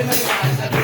Obrigada.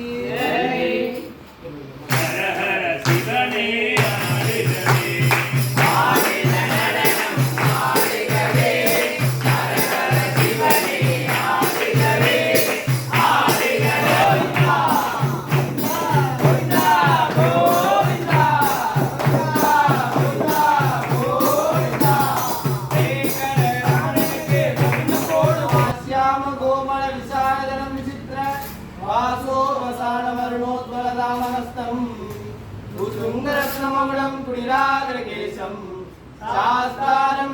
you. ശാസ്താശ്രമകുടം കുടിരാഗരകേശം ശാസ്താരം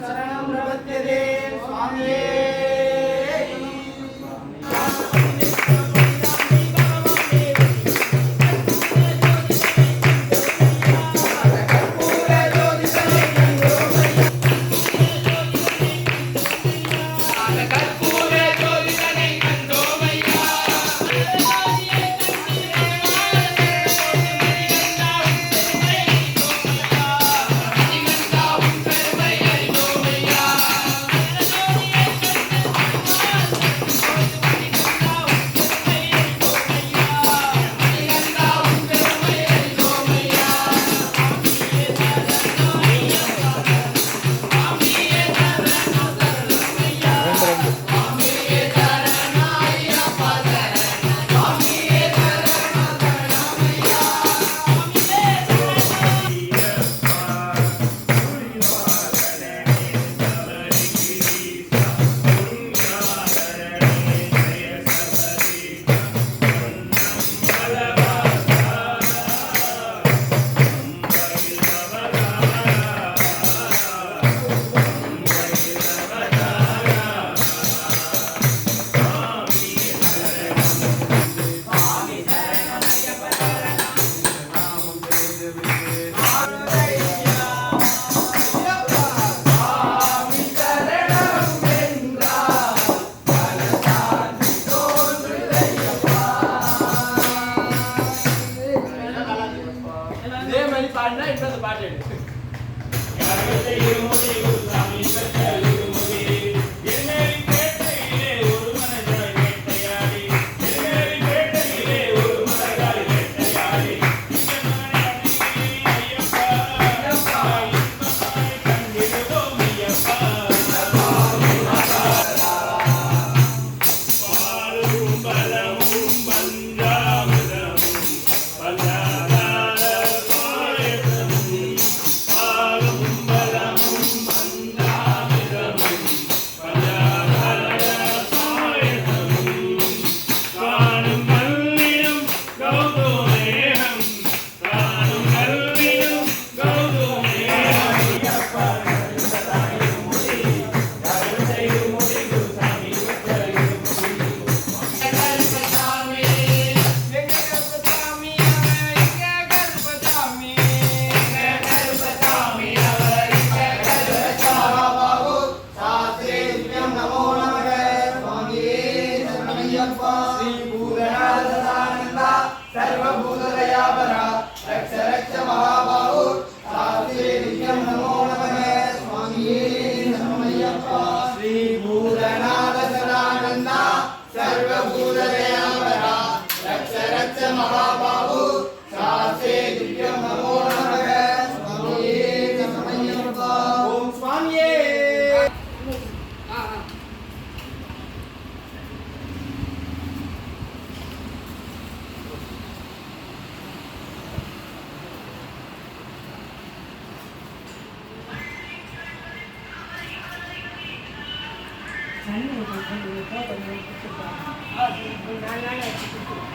ശരണം പ്രപദ്യതേ பாடினா இன்னொரு பாட்டு الفاصل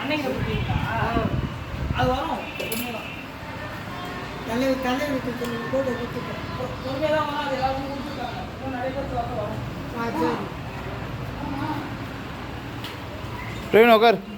அன்னைக்கு கொடுத்தீங்களா அது வரும் தலைவர் தலைவர் கொடுத்து கூட கொடுத்துட்டேன் வரும்